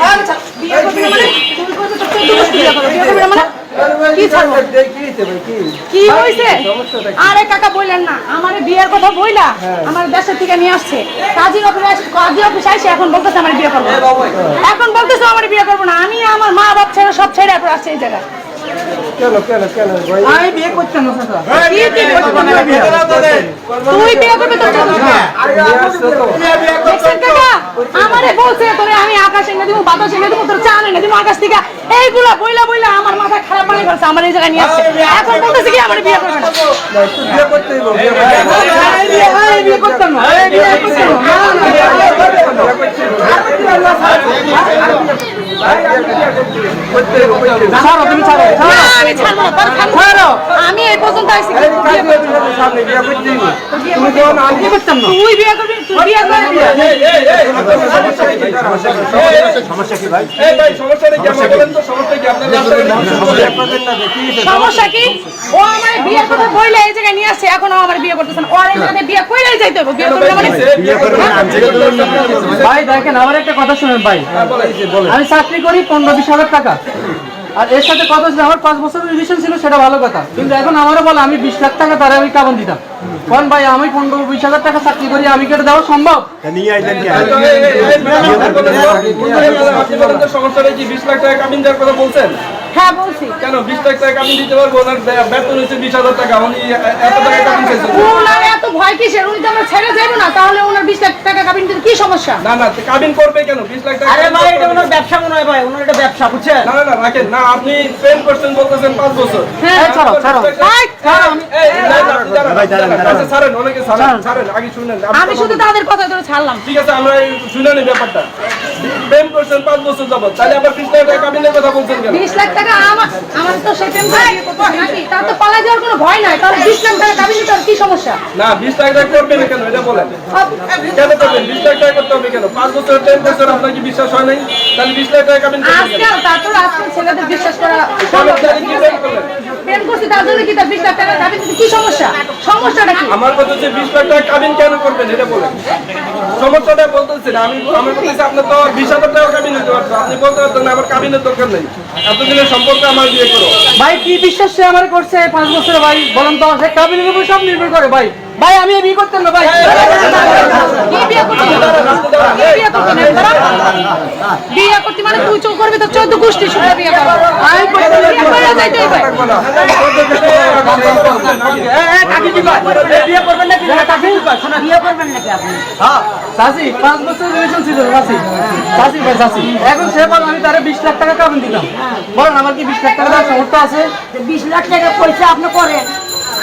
না মানে? মানে? আরে কাকা বললেন না। আমার বিয়ের কথা বইলা আমার দেশের থেকে নিয়ে আসছে। কাজী অফিস কাজী অফিস আসছে এখন বলতেছে আমার বিয়ে করব এখন বলতেছে আমার বিয়ে করব না। আমি আমার মা বাপ ছেড়ে সব ছেড়ে এখন আসছে এই জায়গায়। আমি বিয়ে করতাম না চাচা কি কি করব না? তুই বিয়ে করবি তো চল। দেখছেন কাকা আমারে বলছে তোরে আমি আকাশ এনে দিব বাতাস এনে দিব তোর চান এনে দিব আকাশ থেকে এইগুলা বইলা বইলা আমার মাথা খারাপ বানিয়ে ফেলছে আমার এই জায়গায় নিয়ে আসছে এখন বলতেছে কি আমার বিয়ে করবে না বিয়ে করতে বিয়ে করতে হইব। আমি বিয়ে- আমি বিয়ে করতাম না বিয়ে করতাম না। আমি ছাড়বো। আমি পর্যন্ত আইছি তুই বিয়ে করবি তুই বিয়ে করবি সমস্যা কি ভাই? সমস্যা কি ও আমার বইলে এই জায়গায় নিয়ে আসছে এখন আমার বিয়ে করতেছে না। এই জায়গায় বিয়ে কইরাই যাইতে হবে বিয়ে করবে মানে ভাই দেখেন আমার একটা কথা শুনেন ভাই। আমি চাকরি করি পনেরো বিশ হাজার টাকা। আর এর সাথে কথা ছিল আমার পাঁচ বছরের রিলেশন ছিল সেটা ভালো কথা কিন্তু এখন আমারও বলে আমি বিশ লাখ টাকা তারা আমি কেমন দিতাম কারণ ভাই আমি পনেরো বিশ হাজার টাকা চাকরি করি আমি কেটে দেওয়া সম্ভব সমস্যাটা কি বিশ লাখ টাকা কামিন দেওয়ার কথা বলছেন হ্যাঁ বলছি। কেন বিশ লাখ টাকা কামিন দিতে পারব ওনার বেতন হচ্ছে বিশ হাজার টাকা। উনি এত টাকা কামিন চাইছেন ওনার এত ভয় কিসের? উনি তো আমরা ছেড়ে যাব না। তাহলে ওনার বিশ লাখ টাকা কাবিন দিতে কি সমস্যা? না না কাবিন করবে কেন? বিশ লাখ টাকা আরে ভাই এটা ওনার ব্যবসা মনে হয় ভাই। ওনার এটা ব্যবসা বুঝছেন? না না না রাখেন। না আপনি প্রেম করছেন বলতেছেন পাঁচ বছর। হ্যাঁ ছাড়ো, ছাড়ো। দাঁড়ান, ভাই। দাঁড়ান। আচ্ছা, ছাড়েন অনেকে ছাড়েন ছাড়েন। আগে শুনেন আমি শুধু তাদের কথা ধরে ছাড়লাম। ঠিক আছে আমরা শুনে নিই ব্যাপারটা। প্রেম করছেন পাঁচ বছর যাবত তাহলে আবার বিশ লাখ টাকা কাবিনের কথা বলছেন কেন? বিশ লাখ টাকা আমার আমার তো সেই প্রেম করে বিয়ে করতে হবে নাকি? তার তো পালা যাওয়ার কোনো ভয় নাই। তাহলে বিশ লাখ টাকা কাবিন দিতে কি সমস্যা? না বিশ লাখ টাকা করবেন কেন? এটা বলেন। কেন করবেন? বিশ লাখ টাকা করতে হবে কেন? পাঁচ বছর প্রেম করছেন আপনার কি বিশ্বাস হয় নাই? তাহলে বিশ লাখ টাকা করবেন আজকাল তারপর আজকাল ছেলেদের বিশ্বাস করা তাহলে সম্ভব না, তাহলে ঠিক কি আছে? প্রেম করছি তার জন্য কি তার বিশ লাখ টাকা কাবিন কি সমস্যা? সমস্যাটা কি? আমার কথা হচ্ছে লাখ টাকা কাবিন কেন করবেন? এটা বলেন। সমস্যাটা বলতেছি না আমি আমার কথা আপনার তো বিশ হাজার টাকা কাবিন পারতো। আপনি বলতে পারতেন না আমার কাবিনের দরকার নেই। ভাই, কি বিশ্বাস সে আমার করছে? পাঁচ বছরে ভাই, বলেন তো সে কাবিনের উপর সব নির্ভর করে ভাই। ভাই আমি এই বিয়ে করতাম না ভাই বিয়ে করতে মানে তুই চোখ করবি তো চোদ্দ গোষ্ঠী শুনে বিয়ে হ্যাঁ এখন সে বল আমি তারে বিশ লাখ টাকা কাবিন দিলাম বলেন আমার কি বিশ লাখ টাকা সামর্থ্য আছে বিশ লাখ টাকা পয়সা আপনি করেন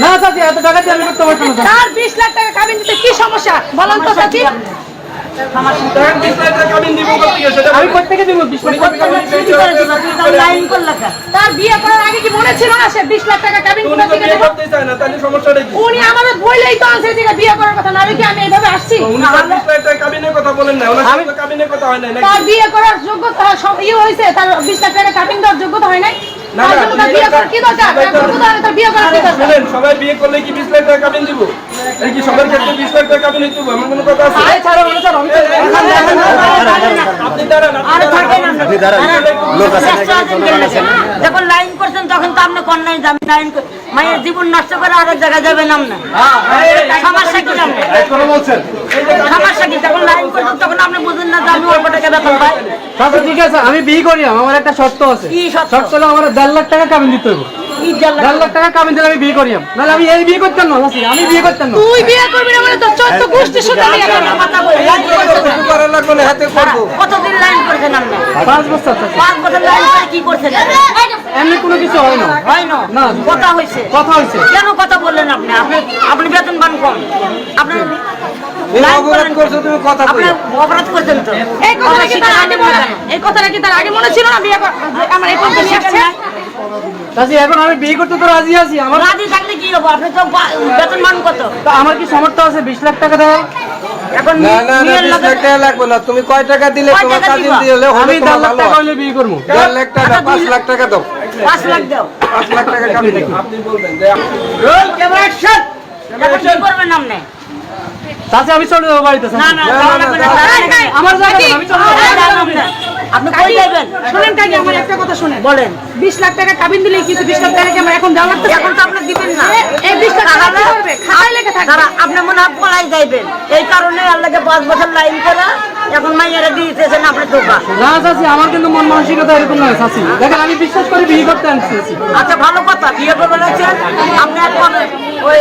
না চাচি এত টাকা দিয়ে আমি করতে পারতাম না তার বিশ লাখ টাকা কাবিন দিতে কি সমস্যা? বলেন তো চাচি। আমি দিব বিশ তার বিয়ে করার আগে কি মনে ছিল না সে বিশ লাখ টাকা কাবিন উনি না তাহলে সমস্যাটা কি? আমাদের তো যে বিয়ে করার কথা না আমি এইভাবে আসছি? হয় তার বিয়ে করার যোগ্যতা ইয়ে হয়েছে তার বিশ লাখ টাকা কাবিন দেওয়ার যোগ্যতা হয় নাই? সবাই বিয়ে করলে কি বিশ লাখ টাকা কাবিন দিব? কি সবার ক্ষেত্রে বিশ লাখ টাকা কাবিন দিব? এমন কোনো কথা আছে? আপনি দাঁড়ান আপনি দাঁড়ান? যখন লাইন করছেন তখন তো আপনি কন্যাই যাবেন লাইন জীবন নষ্ট করে আরেক জায়গায় যাবেন আপনি। সমস্যা কি আপনি? বলছেন। সমস্যা কি? যখন লাইন করছেন তখন আপনি বুঝেন না যে আমি অল্প টাকা বেতন পাই ঠিক আছে আমি বিয়ে করি আমার একটা শর্ত আছে। কি শর্ত? শর্ত হলো আমার দেড় লাখ টাকা কাবিন দিতে হবে দেড় লাখ টাকা কাবিন দিলে আমি বিয়ে করি নাহলে আমি এই বিয়ে করতাম না চাচি আমি বিয়ে করতাম না। তুই বিয়ে করবি না মানে চোদ্দ গোষ্ঠী কথা বলি লাইন করছেন কিছু করার লাগবে না, হাতে করব। কতদিন লাইন করছেন আপনি? পাঁচ বছর পাঁচ বছর লাইন করে কি করছেন? এমনি কোনো কিছু হয় না। হয় না? না। কথা হয়েছে কথা হয়েছে কেন কথা বললেন আপনি? আপনি আপনি বেতন পান কম। আপনি তুমি লাইন অপরাধ তুমি কথা অপরাধ করছেন তো। এই কথাটা কি তার আগে মনে এই কথাটা কি তার আগে মনে ছিল না বিয়ে আমার এই পর্যন্ত আসছে? চাচি এখন আমি বিয়ে করতে তো রাজি আছি আমার রাজি থাকলে কি হব আপনি তো বেতন মান কত তা আমার কি সামর্থ্য আছে বিশ লাখ টাকা দেওয়ার এখন না, না, না, বিশ লাখ টাকা লাগবে না। তুমি কয় টাকা দিলে তোমার কাজিন দিলে আমি তোমার লাখ টাকা হলে বিয়ে করব দেড় লাখ টাকা, আচ্ছা, পাঁচ লাখ টাকা দাও। পাঁচ লাখ দাও পাঁচ লাখ টাকা কাবিন দাও। আপনি বলবেন যে এখন কি করবেন আপনি চাচি আমি চলে যাব বাড়িতে না না। আমার জায়গা আমি চলে যাব আপনি। কই যাবেন? শুনেন কাকি আমার একটা কথা শুনেন। বলেন। বিশ লাখ টাকা কাবিন দিলে কিছু বিশ লাখ টাকা কি আমার এখন দেওয়া লাগবে এখন তো আপনি দিবেন না। এই বিশ লাখ টাকা কি করবে? খাতায় লেখা থাকবে। আপনি মনে হয় পলাই যাইবেন। এই কারণে আল্লাহকে পাঁচ বছর লাইন করা। এখন মাইয়ারা দিয়েছেন আপনি ধোকা না চাচি আমার কিন্তু মন মানসিকতা এরকম নয় চাচি। দেখেন আমি বিশ্বাস করে বিয়ে করতে আনছি আচ্ছা ভালো কথা। বিয়ে করবে বলেছেন আপনি এখন ওই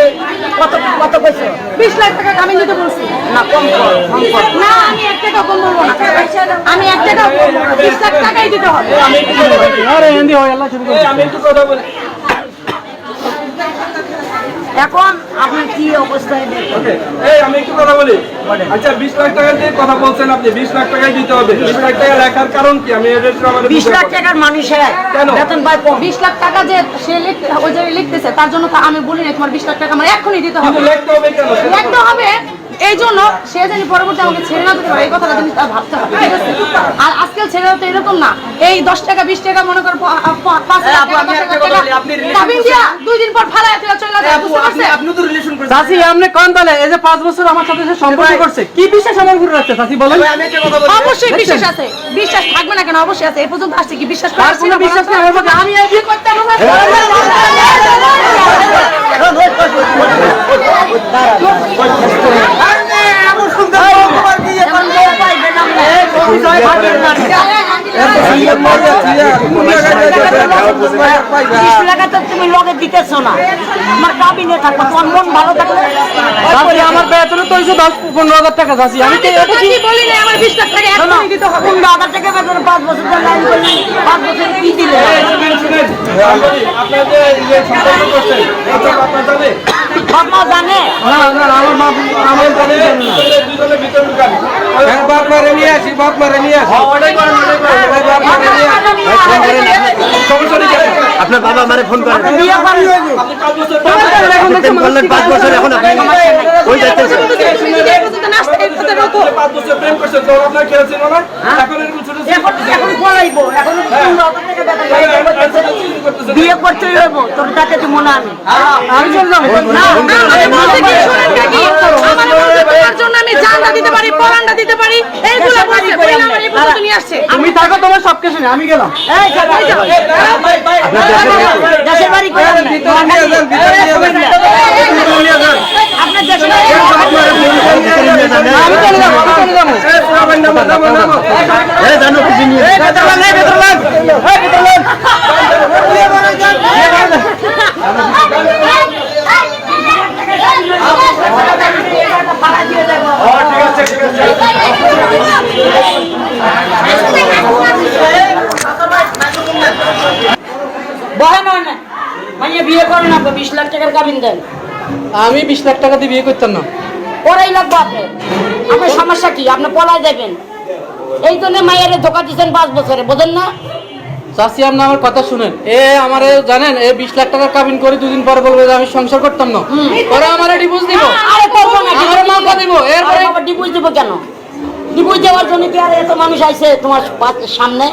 কত কত কইছে বিশ লাখ টাকা কাবিন দিতে বলছি। না কম কর কম কর। না আমি এক টাকা কম বলব না। আমি এক টাকা বিশ লাখ টাকাই দিতে হবে। আরে হিন্দি হয় আল্লাহ শুরু এই, আমি একটু কথা বলি। এখন আপনি কি অবস্থায় এই আমি একটু কথা বলি। আচ্ছা বিশ লাখ টাকা দিয়ে কথা বলছেন আপনি বিশ লাখ টাকাই দিতে হবে। বিশ লাখ টাকা রাখার কারণ কি? আমি বিশ লাখ টাকার মানুষের কেন? বেতন পায় বিশ লাখ টাকা যে সে লিখতে ওই যে লিখতেছে তার জন্য তো আমি বলি না তোমার বিশ লাখ টাকা আমার এক্ষুনি দিতে হবে। লিখতে হবে কেন? লিখতে হবে এই জন্য সে জানি পরবর্তী আমাকে ছেড়ে না দিতে পারে এই কথাটা জিনিস ভাবতে হবে ঠিক আছে? আর আজকাল ছেলেরা তো এরকম না। এই দশ টাকা বিশ টাকা মনে করো পাঁচ দুই দিন পর ফেলা চলে যায় বুঝতে পারছেন? আপনি তো রিলেশন করেন চাচি আপনি কোন তাহলে এই যে পাঁচ বছর আমার সাথে সে সম্পর্ক করছে কি বিশ্বাস আমার উপরে রাখছে চাচি বলেন। অবশ্যই বিশ্বাস আছে বিশ্বাস থাকবে না কেন? অবশ্যই আছে এই পর্যন্ত আসছে কি? বিশ্বাস বিশ্বাস নেই আমার প্রতি। আমি বিয়ে করতে আমার এখন বউ পাইবেন আপনি। বিশ টাকা তো তুমি লগে দিতেছো না আমার কাবিনে থাকব তোমার মন ভালো আমার বেতন দশ পনেরো হাজার টাকা চাচি আমি বলি না পাঁচ বছর আপনার জানে? বাবা জানে না না আমার মা আমার জানে দুজনে- দুজনে বাপ মারে নিয়ে আসি বাপ মারে নিয়ে আসি। ওটাই করেন ওটাই করেন। বাপ মারে নিয়ে আসি। সমস্যা নেই কেন? আপনার বাবা আমারে ফোন করেন। আপনি পাঁচ বছর পাঁচ এখন আপনি ওই যাচ্ছেন এই পর্যন্ত নাচতে এই পর্যন্ত রতো পাঁচ বছর প্রেম করছেন তখন আপনার খেয়াল না? এখন এরকম ছোট ছোট এখন এখন পড়াইবো। এখন পনেরো হাজার টাকা বেতন লাইন করতেছে। বিয়ে করতে হইব তোর তাকে তো মনে আমি আমি চলে না আমি বলতে কি শুনেন কাকি আমার বলতে তোমার জন্য আমি জানটা দিতে পারি পরানটা দিতে পারি এইগুলো বলছে বইলা আমার এই পর্যন্ত নিয়ে আসছে তুমি থাকো তোমার সব কিছু আমি গেলাম এই এই। দেশের বাড়ি করে ভিতরে নিয়ে ভিতরে নিয়ে আপনার দেশের বাড়ি আমি চলে যাব আমি চলে যাব এই বাবা, নামো নামো নামো এই জানো কিছু নিয়ে বহে নয় না মাইয়া বিয়ে করে না বিশ লাখ টাকার কাবিন দেন। আমি বিশ লাখ টাকা দিয়ে বিয়ে করতাম না। ওরাই লাগবো আপনি আপনার সমস্যা কি? আপনি পলাই দেবেন এই জন্য মাইয়ারে ধোকা দিচ্ছেন পাঁচ বছরে বোঝেন না? চাষি আপনি আমার কথা শুনেন। এ আমার জানেন এ বিশ লাখ টাকা কাবিন করে দুদিন পরে বলবে যে আমি সংসার করতাম না। ওরা আমার ডিভোর্স দিব। আরে আমার দিব। এরপরে ডিভোর্স দিব কেন? ডিভোর্স দেওয়ার জন্য কি আর এত মানুষ আইছে তোমার সামনে?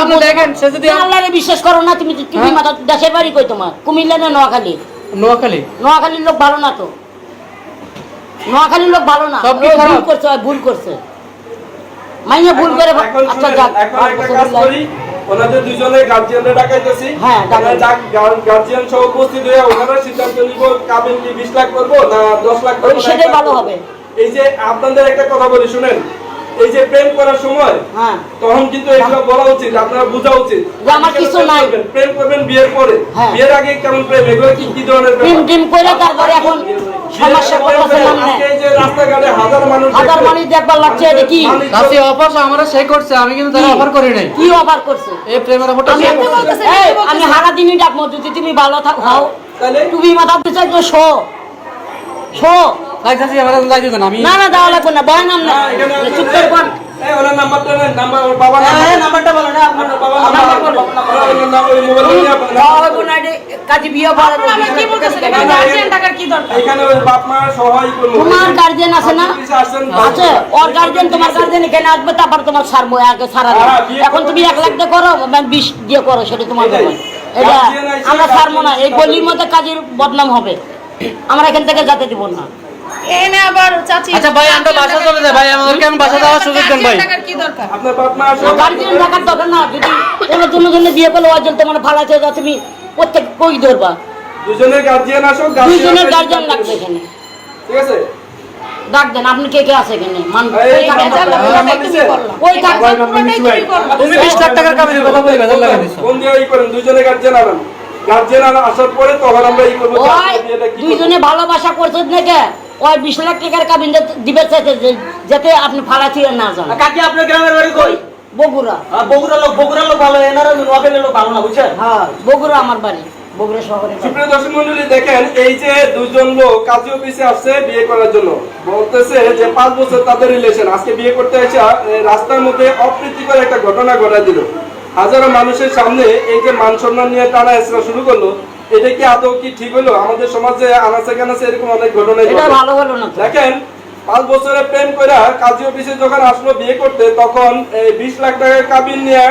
আপনি দেখেন সে যদি আল্লাহরে বিশ্বাস করো না তুমি তুমি হ্যাঁ। মাথা দেশের বাড়ি কই তোমার? কুমিল্লা না নোয়াখালী? নোয়াখালী। নোয়াখালীর লোক ভালো না তো? নোয়াখালীর লোক ভালো না? সব ভুল করছে ভুল করছে। মাইয়া ভুল করে আচ্ছা যাক ওনাদের দুজনে গার্জিয়ানরা ডাকাইতেছি। হ্যাঁ, গার্জিয়ান সহ উপস্থিত হয়ে ওখানে সিদ্ধান্ত নিব কাবিন কি বিশ লাখ করব না দশ লাখ করব সেটাই ভালো হবে। এই যে আপনাদের একটা কথা বলি শুনেন। এই যে প্রেম করার সময় হ্যাঁ। তখন কিন্তু এগুলো বলা উচিত আপনারা বোঝা উচিত। আমার কিছু প্রেম নাই। প্রেম করবেন বিয়ের পরে। হ্যাঁ। বিয়ের আগে কেমন প্রেম? এগুলো কি কি ধরনের ব্যাপার? টিম করে তারপরে এখন সমস্যা হাজার মানুষ দেখবার লাগছে এটা কি? অফার আমার সে করছে আমি কিন্তু তারা অফার করি নাই। কি অফার করছে? এই প্রেমের অফারটা আমি হারা দিনই ডাকবো যদি তুমি ভালো থাক হও। তুমি মাথা দিচ্ছ তো শো। শো। আমার আমি না না দেওয়া লাগবে না বয় নাম না না, চুপ করে এই ওনার নাম্বারটা নেন নাম্বার ওর বাবার নাম্বারটা বলো না আপনার বাবার নাম্বার বলো। ওই মোবাইল নিয়ে আপনার কাজে বিয়ে পড়া আমি কি বলতেছি? গার্জিয়ান টাকার কি দরকার? এখানে ওই বাপ মা সবাই করব তোমার গার্জিয়ান আছে না? আছে ওর গার্জিয়ান তোমার গার্জিয়ান এখানে আসবে তারপর তোমার আগে সারা। হ্যাঁ, এখন তুমি এক লাখ দিয়ে করো মানে বিশ দিয়ে করো সেটা তোমার এটা আমরা ছাড়বো না এই গলির মধ্যে কাজের বদনাম হবে। আমরা এখান থেকে যেতে দিব না। এনে আবার চাচি আচ্ছা ভাই আমরা বাসা চলে যাই ভাই আমাদেরকে আমি বাসা যাওয়ার সুযোগ দেন ভাই কি দরকার আপনার বাপ মা আসো গার্জিয়ান থাকার দরকার না যদি কোনো জন্য জন্য বিয়ে করলে ওই জন্য তোমার ভালো আছে তুমি প্রত্যেক কই ধরবা দুজনের গার্জিয়ান আসো দুইজনের গার্জিয়ান লাগবে এখানে ঠিক আছে ডাক দেন আপনি কে কে আছে এখানে মান ওই থাকেন নাম্বার- না। নাম্বার দিছে? ওই থাক পুরোটাই তুমি করলা তুমি বিশ লাখ টাকার কাবিনের কথা বলে বেজার লাগা দিছো ফোন দিয়ে ই করেন দুজনে গার্জিয়ান আনেন গার্জিয়ান আসার পরে তখন আমরা ই করব যে ওই আপনার বিয়েটা কি ওই বিশ লাখ টাকার কাবিন দিবে যাতে আপনি ফাড়া ছিঁড়ে না যান কাকি আপনার গ্রামের বাড়ি কই? বগুড়া। আহ, বগুড়া লোক বগুড়া লোক ভালো এনারা নোয়াখালীর লোক ভালো না বুঝছেন? হ্যাঁ বগুড়া আমার বাড়ি বগুড়া শহরে সুপ্রিয় দর্শক মন্ডলী দেখেন এই যে দুজন লোক কাজী অফিসে আসছে বিয়ে করার জন্য। বলতেছে যে পাঁচ বছর তাদের রিলেশন আজকে বিয়ে করতে এসে রাস্তার মধ্যে অপ্রীতিকর একটা ঘটনা ঘটা দিল। হাজারো মানুষের সামনে এই যে মান সম্মান নিয়ে টানা হেসরা শুরু করল। এটা কি আদৌ কি ঠিক হলো? আমাদের সমাজে আনাচে কানাচে এরকম অনেক ঘটনা এটা ভালো হলো না দেখেন পাঁচ বছরে প্রেম করে কাজী অফিসে যখন আসলো বিয়ে করতে তখন এই বিশ লাখ টাকার কাবিন নিয়ে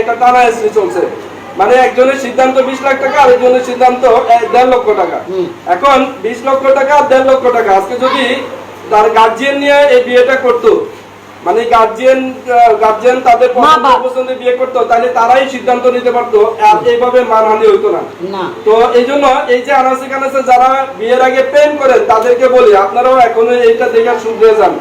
একটা টানা হেসরি চলছে। মানে একজনের সিদ্ধান্ত বিশ লাখ টাকা আরেকজনের সিদ্ধান্ত দেড় লক্ষ টাকা। এখন বিশ লক্ষ টাকা আর দেড় লক্ষ টাকা। আজকে যদি তার গার্জিয়ান নিয়ে এই বিয়েটা করতো মানে গার্জিয়ান গার্জিয়ান তাদের বাপ। বিয়ে করতো তাহলে তারাই সিদ্ধান্ত নিতে পারতো আর এইভাবে মানহানি হইতো না। তো এই জন্য এই যে আনাসে কানাসে যারা বিয়ের আগে প্রেম করেন তাদেরকে বলি আপনারাও এখনও এইটা দেখে শুধরে যান।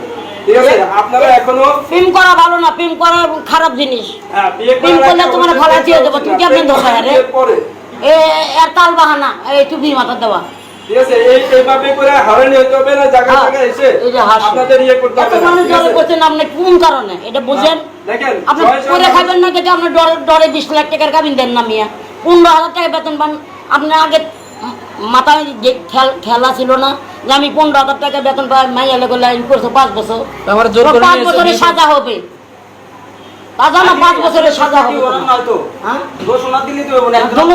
ঠিক আছে? আপনারা এখনও প্রেম করা ভালো না প্রেম করা খারাপ জিনিস। হ্যাঁ, প্রেম করলে তোমার অবশ্যই দিয়ে দেবো। তুমি কেমন ধোকা রে এ তাল বাহানা এই টুপি মাথা দেওয়া। ঠিক আছে এই এইভাবে করে হারানি হতে হবে না জায়গা হ্যাঁ, এসে। আপনাদের ইয়ে করতে হবে মানুষ ঠিক করছেন আপনি কোন কারণে? এটা বুঝেন? দেখেন আপনি করে খাবেন না দেখে আপনি ডরে ডরে বিশ লাখ টাকার কাবিন দেন না মিয়া। পনেরো হাজার টাকা বেতন পান। আপনি আগে মাথায় যে খেলা ছিল না যে আমি পনেরো হাজার টাকা বেতন পাই মাইয়া লেগে লাইন করছ পাঁচ বছর। আমার জোর তো করে পাঁচ বছরের সাজা হবে। না পাঁচ বছরের সাজা হবে কি ওরা না তো হ্যাঁ? দোষ ওনার দিলেই তো হবে না একদম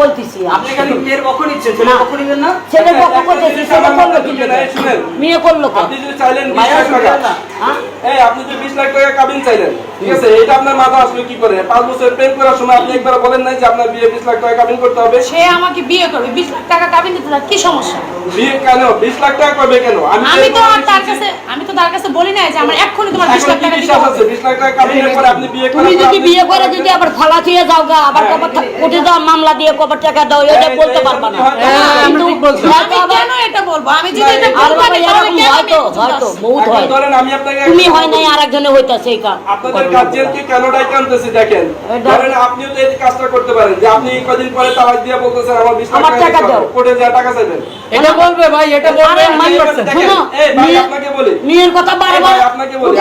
বলতেছি আপনি খালি মেয়ের পক্ষ নিচ্ছেন ছেলের পক্ষ নিবেন না? ছেলে পক্ষ করতেছি ছেলে করল কি শুনেন, এই শুনেন। মেয়ে করল আপনি যদি চাইলেন মায়া লাখ টাকা শুনবেন না। হ্যাঁ? এই আপনি যে বিশ লাখ টাকা কাবিন চাইলেন ঠিক আছে? এটা আপনার মাথা আসলো কি করে? পাঁচ বছর প্রেম করার সময় আপনি একবার বলেন নাই যে আপনার বিয়ে বিশ লাখ টাকা কাবিন করতে হবে? সে আমাকে বিয়ে করবে। বিশ লাখ টাকা কাবিন দিতে কি সমস্যা? বিয়ে কেন? বিশ লাখ টাকা করবে কেন? আমি তো তার কাছে আমি তো তার কাছে বলি না যে আমার এক্ষুনি তোমার বিশ এখন লাখ টাকা দিতে হবে। লাখ টাকা কাবিনের পরে তুমি যদি বিয়ে করে যদি আবার ফালা থুয়ে যাও গা আবার কবার কোটি দেওয়া মামলা দিয়ে কবার টাকা দাও এটা বলতে পারবা না। হ্যাঁ, কিন্তু ঠিক আমি কেন এটা বলব? আমি যদি এটা আর বলব না, বাবা তাহলে এরকম কেন আমি হয়তো এরকম হয়তো বহুত হয়। ধরেন আমি আপনাকে তুমি হয় নাই আর একজনে হইতাছে এই কাজ। আপনাদের গার্জিয়ানকে কেন ডাইকে আনতেছি দেখেন। ধরেন আপনিও তো এই কাজটা করতে পারেন যে আপনি কদিন পরে তালাক দিয়ে বলতেছেন আমার বিশ লাখ আমার টাকা টাকা দাও। কোর্টে যা টাকা চাইবেন। এটা বলবে ভাই এটা বলবে। আরে মাই দেখেন, দেখেন, এই ভাই আপনাকে বলি। মেয়ের কথা বারবার আপনাকে বলি,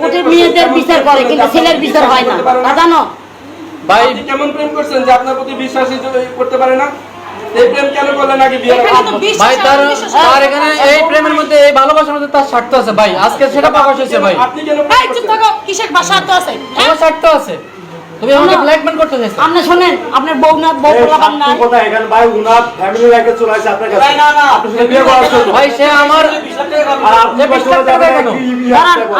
কোটে মেয়েদের বিচার করে কিন্তু ছেলের বিচার হয় না। জানো? ভাই কেমন প্রেম করছেন যে আপনার প্রতি বিশ্বাস করতে পারে না? এই প্রেম কেন করলেন আগে বিয়ে এখানে তো বিশ্বাস ভাই তার তার এখানে এই প্রেমের মধ্যে এই ভালোবাসার মধ্যে তার স্বার্থ আছে। ভাই আজকে সেটা প্রকাশ হয়েছে ভাই। আপনি কেন ভাই চুপ? থাকো কিসের বাসা আছে? হ্যাঁ? আমার স্বার্থ আছে। তুমি আমাকে ব্ল্যাকমেল করতে চাইছো? আপনি শোনেন আপনার বউ না বউ পোলাপান নাই। কোথায়? এখানে ভাই উনার ফ্যামিলি রেখে চলে আসে আপনার কাছে। না না আপনার সাথে বিয়ে করার জন্য। ভাই সে আমার আপনি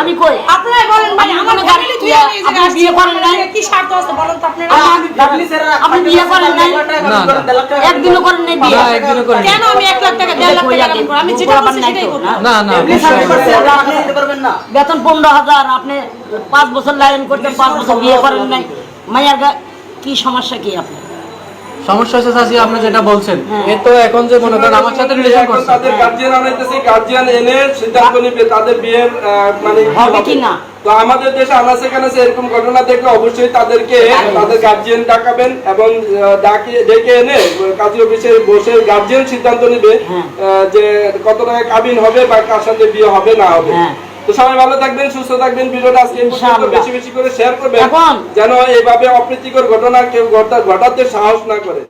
আমি কই? আপনারাই বলেন ভাই আমার ফ্যামিলি তুই আপনি বিয়ে করেন নাই? কি স্বার্থ আছে বলেন তো আপনারা? আপনি- আপনি আপনি বিয়ে করেন না, কাবিন একদিনও করেন। নাই বিয়ে। না, একদিনও করেন কেন আমি এক লাখ টাকা দেড় লাখ টাকা আমি যেটা বলছি সেটাই করব। না না। সাথে আপনি আমাকে দিতে পারবেন না। বেতন পনেরো হাজার আপনি পাঁচ বছর লাইন করতেন পাঁচ বছর বিয়ে করেন নাই মাইয়ার কি সমস্যা কি আপনার সমস্যা হচ্ছে চাচি আপনি যেটা বলছেন হ্যাঁ। এ তো এখন যে মনে করেন আমার সাথে রিলেশন করছে তাদের গার্জিয়ান আনাইতেছে গার্জিয়ান এনে সিদ্ধান্ত নিবে তাদের বিয়ের মানে হবে। কি না? তো আমাদের দেশে আনাচে কানাচে এরকম ঘটনা দেখলে অবশ্যই তাদেরকে তাদের গার্জিয়ান ডাকাবেন এবং ডেকে এনে কাজী অফিসে বসে গার্জিয়ান সিদ্ধান্ত নিবে হ্যাঁ। যে কত টাকা কাবিন হবে বা কার সাথে বিয়ে হবে না হবে হ্যাঁ। তো সবাই ভালো থাকবেন সুস্থ থাকবেন। ভিডিওটা আজকে বেশি বেশি করে শেয়ার করবেন যেন এইভাবে অপ্রীতিকর ঘটনা কেউ ঘটাতে সাহস না করে।